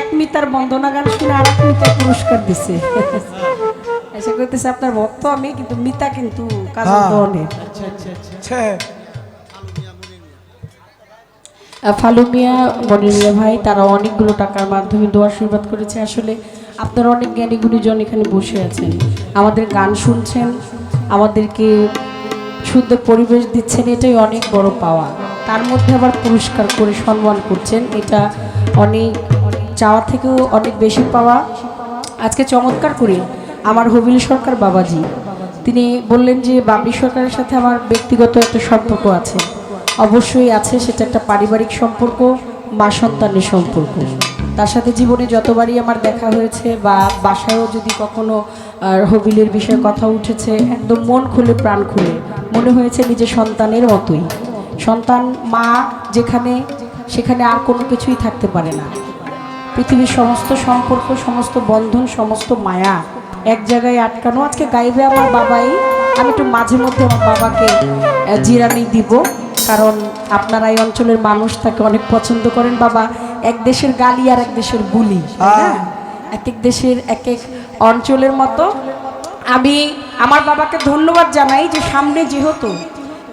এক মিতার বন্দনা গান শুনে আর এক মিতার পুরস্কার দিছে। এসে করতেছে আপনার ভক্ত আমি কিন্তু মিতা কিন্তু কাজল হ্যাঁ। দনের ছে। ফালুমিয়া মনিরিয়া ভাই তারা অনেকগুলো টাকার মাধ্যমে দোয়া আশীর্বাদ করেছে। আসলে আপনারা অনেক জ্ঞানী গুণীজন এখানে বসে আছেন। আমাদের গান শুনছেন আমাদেরকে শুদ্ধ পরিবেশ দিচ্ছেন এটাই অনেক বড় পাওয়া। তার মধ্যে আবার পুরস্কার করে সম্মান করছেন এটা অনেক চাওয়া থেকেও অনেক বেশি পাওয়া। আজকে চমৎকার করে আমার হবিল সরকার বাবাজি। তিনি বললেন যে বাবলি সরকারের সাথে আমার ব্যক্তিগত একটা সম্পর্ক আছে। অবশ্যই আছে, সেটা একটা পারিবারিক সম্পর্ক, মা সন্তানের সম্পর্ক। তার সাথে জীবনে যতবারই আমার দেখা হয়েছে বা বাসায়ও যদি কখনো হবিলের বিষয়ে কথা উঠেছে, একদম মন খুলে, প্রাণ খুলে, মনে হয়েছে নিজের সন্তানের মতোই। সন্তান, মা যেখানে, সেখানে আর কোনো কিছুই থাকতে পারে না। পৃথিবীর সমস্ত সম্পর্ক সমস্ত বন্ধন সমস্ত মায়া এক জায়গায় আটকানো। আজকে গাইবে আমার বাবাই। আমি একটু মাঝে মধ্যে আমার বাবাকে জিরানি দিব। কারণ আপনারা এই অঞ্চলের মানুষ তাকে অনেক পছন্দ করেন। বাবা এক দেশের গালি আর এক দেশের বুলি তাই এক এক দেশের এক এক অঞ্চলের মতো। আমি আমার বাবাকে ধন্যবাদ জানাই যে সামনে যেহেতু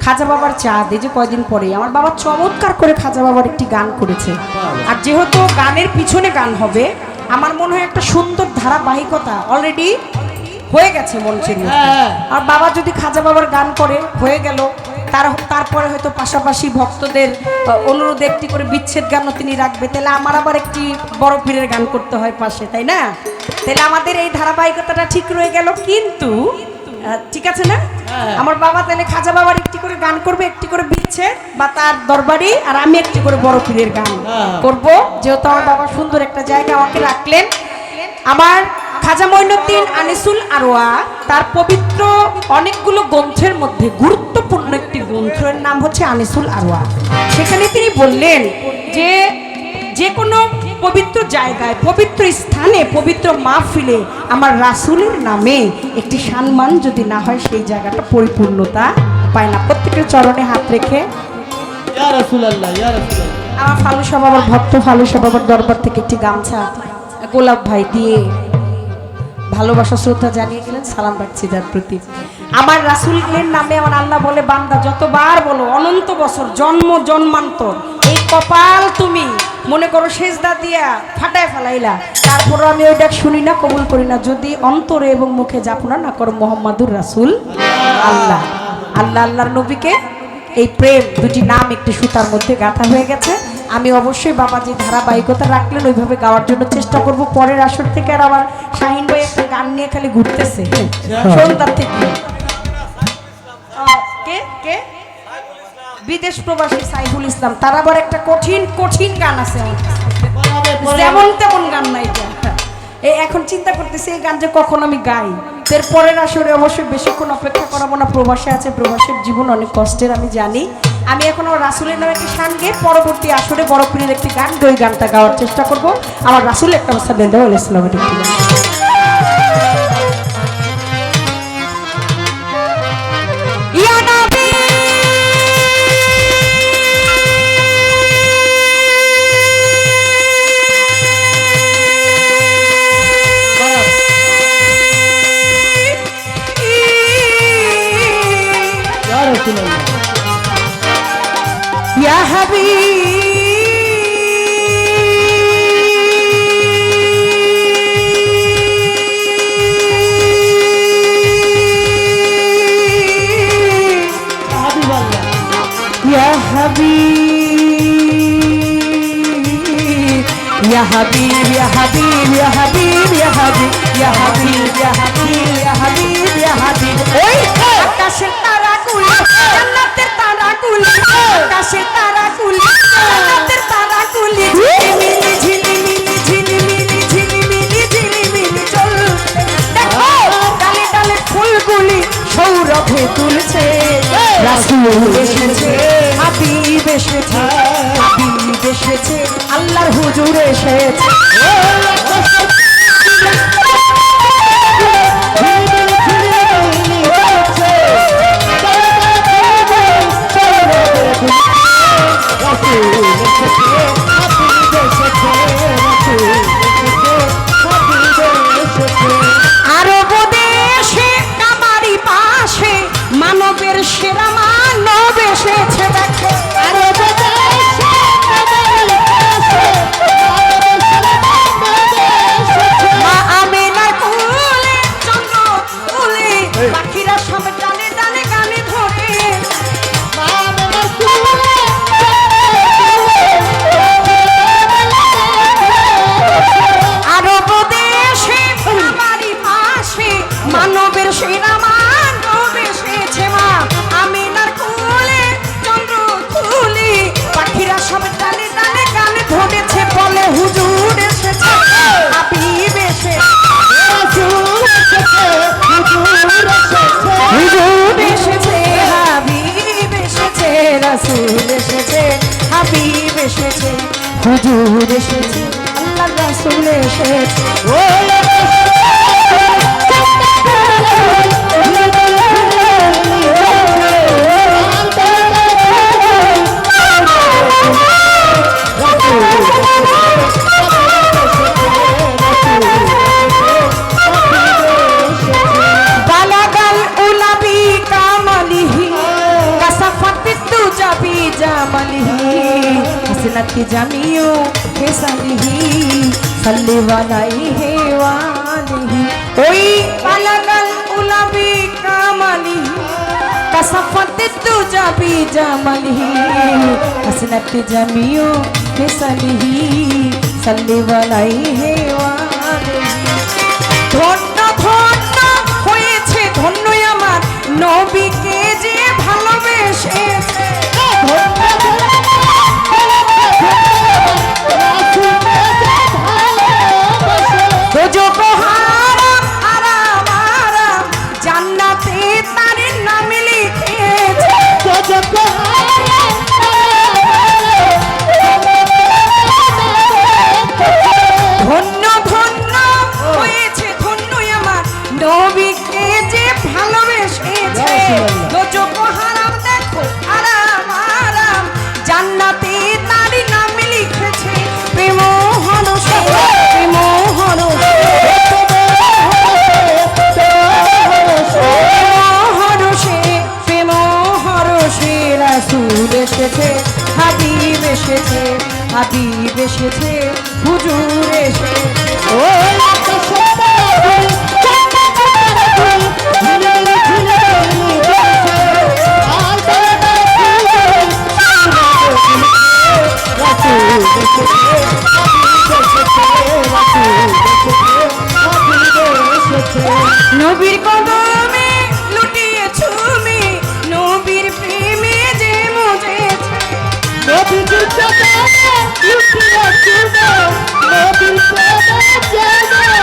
খাজা বাবার চাঁদ এই যে কয়দিন পরে আমার বাবা চমৎকার করে খাজা বাবার একটি গান করেছে। আর যেহেতু গানের পিছনে গান হবে আমার মনে হয় একটা সুন্দর ধারাবাহিকতা অলরেডি হয়ে গেছে মঞ্চের মধ্যে। আর বাবা যদি খাজা বাবার গান করে হয়ে গেল। তার তারপরে হয়তো পাশাপাশি ভক্তদের অনুরোধে একটি করে বিচ্ছেদ গানও তিনি রাখবে। তাহলে আমার আবার একটি বড় পীরের গান করতে হয় পাশে তাই না? তাহলে আমাদের এই ধারাবাহিকতাটা ঠিক রয়ে গেল কিন্তু ঠিক আছে না? আমার বাবা তাহলে খাজা বাবার একটি করে গান করবে একটি করে বিচ্ছে বা তার দরবারি আর আমি একটি করে বড় পীরের গান করব। যেহেতু আমার বাবা সুন্দর একটা জায়গা আমাকে রাখলেন। আমার খাজা মঈনুদ্দিন আনিসুল আরোয়া তার পবিত্র অনেকগুলো গ্রন্থের মধ্যে গুরুত্বপূর্ণ একটি গ্রন্থের নাম হচ্ছে আনিসুল আরোয়া। সেখানে তিনি বললেন যে যে কোনো পবিত্র জায়গায় পবিত্র স্থানে পবিত্র মাহফিলে আমার রাসূলের নামে একটি সম্মান যদি না হয় সেই জায়গাটা পরিপূর্ণতা পায় না। প্রত্যেকের চরণে হাত রেখে। আমার ফালুসা বাবার ভক্ত ফালুসা বাবার দরবার থেকে একটি গামছা গোলাপ ভাই দিয়ে ভালোবাসা শ্রদ্ধা জানিয়ে গেলেন সালাম রাখছি তার প্রতি। আমার রাসুলের নামে আমার আল্লাহ বলে বান্দা যতবার বলো অনন্ত বছর জন্ম জন্মান্তর কপাল তুমি। মনে করো সেজদা দিয়া ফাটায় ফেলাইলা। তারপরও আমি ওইটা শুনি না কবুল করি না। যদি অন্তরে এবং মুখে যাপনা না করো মোহাম্মদুর রাসুল আল্লাহ। আল্লাহ আল্লাহর নবীকে এই প্রেম দুটি নাম একটি সুতার মধ্যে গাঁথা হয়ে গেছে। আমি অবশ্যই বাবা যে ধারাবাহিকতা রাখলেন ওইভাবে গাওয়ার জন্য চেষ্টা করব। পরের আসর থেকে আর আমার শাহিন ভাই একটা গান নিয়ে খালি ঘুরতেছে। সন্ধ্যার থেকে। বিদেশ প্রবাসী সাইফুল ইসলাম, তার আবার একটা কঠিন কঠিন গান আছে যেমন তেমন গান নাই এই এখন চিন্তা করতেছি, এই গান যে কখন আমি গাই? এর পরের আসরে অবশ্যই বেশিক্ষণ অপেক্ষা করাবো না, প্রবাসে আছে, প্রবাসের জীবন অনেক কষ্টের, আমি জানি। আমি এখন আমার রাসুলের নামে একটি গান গেয়ে পরবর্তী আসরে বড় পীরের একটি গান ওই গানটা গাওয়ার চেষ্টা করব। আমার রাসুল একটা অবস্থা দেওয়া ইসলামের একটি গান يا حبيب হাবিবাল্লাহ يا حبيب يا حبيب يا حبيب يا حبيب يا حبيب يا حبيب يا حبيب يا حبيب يا حبيب ওই আকাশের তারাগুলি জান্নাতের তারাগুলি আকাশের তারাগুলি তুলছে। এসেছে হাবিব এসেছে হাবিব এসেছে আল্লাহর হুজুর এসেছে। হুজুর নাকি জামিও হে সালিহি সাল্লি ওয়ালাই হে ওয়ালিহি ওই পালাগাল উলাবি কামালিহি কাসাফাতে তু যাবি জামালিহি হাসনাতি জামিও হে সালিহি সাল্লি ওয়ালাই হে ওয়ালিহি ধন্য ধন্য হয়েছে ধন্য আমার নবী জান্নাতে তার নাম লিখেছে প্রেম হরসে প্রেম হরসে হাবিব এসেছে হাবিব এসেছে, হুজুর এসেছে। নবীর লুকিয়ে চুলো নদীর পদে চলো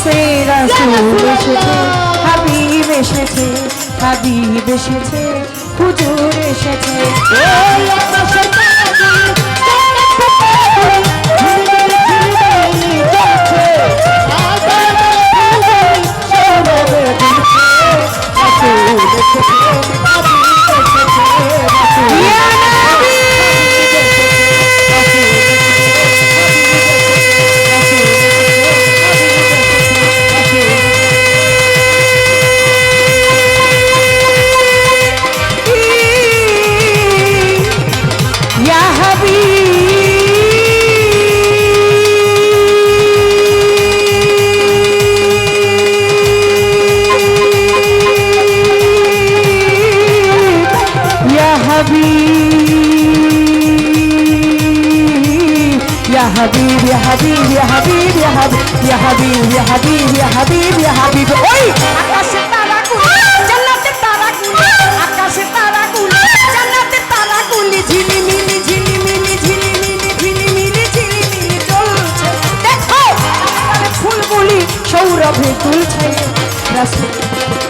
হাদিসে রাসূল এসেছে। হাবিব এসেছে হাবিব এসেছে হুজুর এসেছে। ইয়া হাবিব ইয়া হাবিব ইয়া হাবিব। ওই! আকাশে তারা কুলি জান্নাতে তারা কুলি আকাশে তারা কুলি জান্নাতে তারা কুলি ঝিলিমিলি ঝিলিমিলি ঝিলিমিলি ঝিলিমিলি ঝিলিমিলি চলছে। দেখো ফুলগুলি সৌরভে তুলছে। রাস্তা